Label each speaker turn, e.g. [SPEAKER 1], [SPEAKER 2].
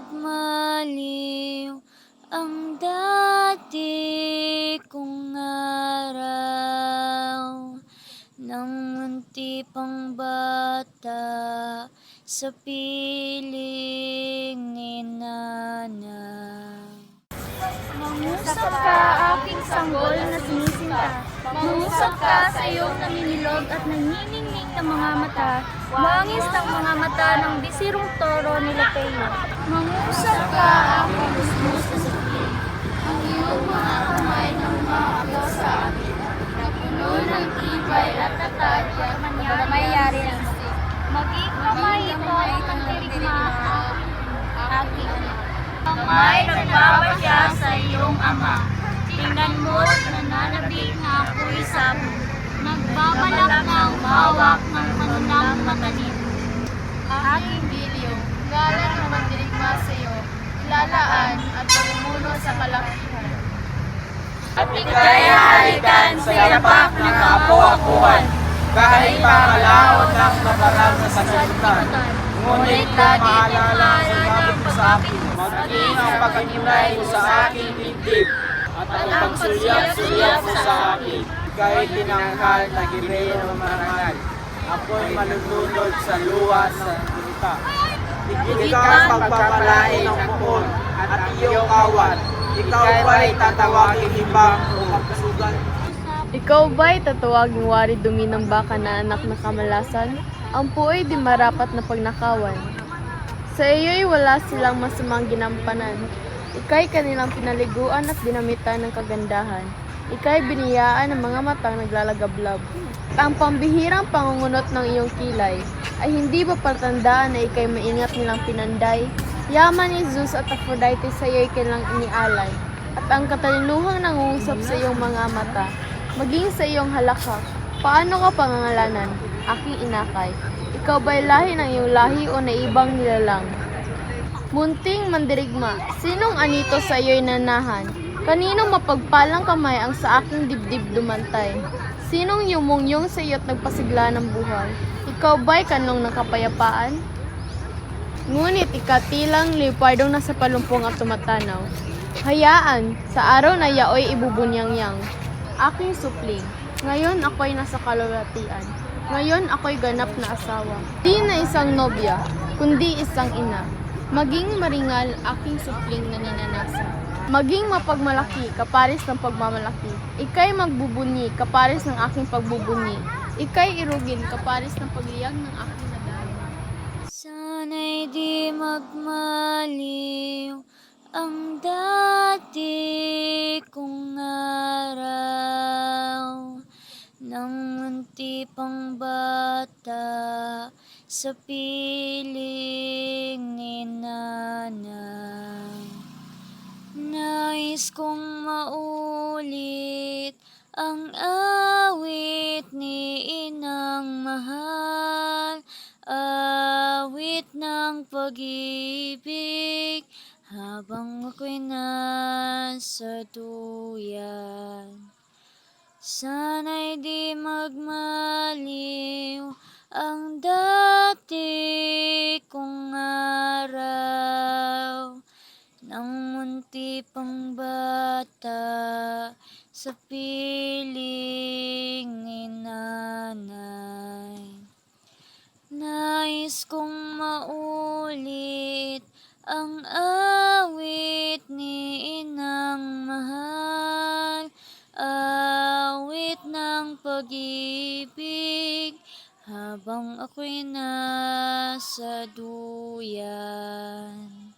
[SPEAKER 1] magmaliw ang dati kong araw Nang munti pang bata sa piling ni nanay
[SPEAKER 2] Mangusap ka, aking sanggol na sinisinta. Mangusap ka sa iyong naninilog at nanginingning ng mga mata. Wangis ng mga mata ng bisirong toro ni Lopeo. Mangusap ka, aking gusmus na sakit. Ang iyong mga kamay ng mga sa akin. Napuno ng tibay at tatag at mayari ng isip. Maging kamay ito ang mandirigma aking anak. May nagbabasya sa iyong ama. Tingnan mo nananabik na ako'y sabo. Nagbabalak ng hawak ng panunang matalim.
[SPEAKER 3] aking bilyo, ngalan na mandirigma sa iyo, ilalaan at pamumuno sa kalakihan.
[SPEAKER 4] Kaya halikan sa yapak ng kaapo-apuan, kahit pa malaon ng nabarang na sanlibutan. Ngunit kung maalala sa babig sa akin, maging ang pagkakimlay mo sa aking dibdib, at ang pagsulyap-sulyap sa akin, kahit tinanghal na gibero marangal. Ako'y malulunod sa luwas sa kita. Ang pagpapalain ng buon at iyong kawan. Ikaw ba'y tatawagin ibang o magkasugan?
[SPEAKER 3] Ikaw ba'y tatawaging wari dumi ng baka na anak na kamalasan? Ang puoy di marapat na pagnakawan. Sa iyo'y wala silang masamang ginampanan. Ika'y kanilang pinaliguan at dinamitan ng kagandahan. Ika'y biniyaan ng mga matang naglalagablab. Ang pambihirang pangungunot ng iyong kilay ay hindi ba patandaan na ika'y maingat nilang pinanday? Yaman ni Zeus at Aphrodite sa iyo'y kanilang inialay. At ang katalinuhang nangungusap sa iyong mga mata, maging sa iyong halakak, paano ka pangangalanan, aking inakay? Ikaw ba'y lahi ng iyong lahi o naibang nilalang? Munting mandirigma, sinong anito sa iyo'y nanahan? Kaninong mapagpalang kamay ang sa aking dibdib dumantay? Sinong yumungyong sa iyo't nagpasigla ng buhay? Ikaw ba'y kanong nakapayapaan? Ngunit ikatilang lipardong nasa palumpong at tumatanaw. Hayaan, sa araw na yaoy ibubunyang-yang. Aking supling, ngayon ako'y nasa kalulatian. Ngayon ako'y ganap na asawa. Di na isang nobya, kundi isang ina. Maging maringal aking supling na ninanasa. Maging mapagmalaki, kapares ng pagmamalaki. Ika'y magbubunyi, kapares ng aking pagbubunyi. Ika'y irugin, kapares ng pagliyag ng aking nadama.
[SPEAKER 1] Sana'y di magmaliw ang dati kong araw Nang munti pang bata sa piling ni nanay Nais kong maulit ang awit ni inang mahal. Awit ng pag-ibig habang ako'y nasa duyan. Sana'y sa piling ni nanay Nais kong maulit ang awit ni inang mahal. Awit ng pag-ibig habang ako'y nasa duyan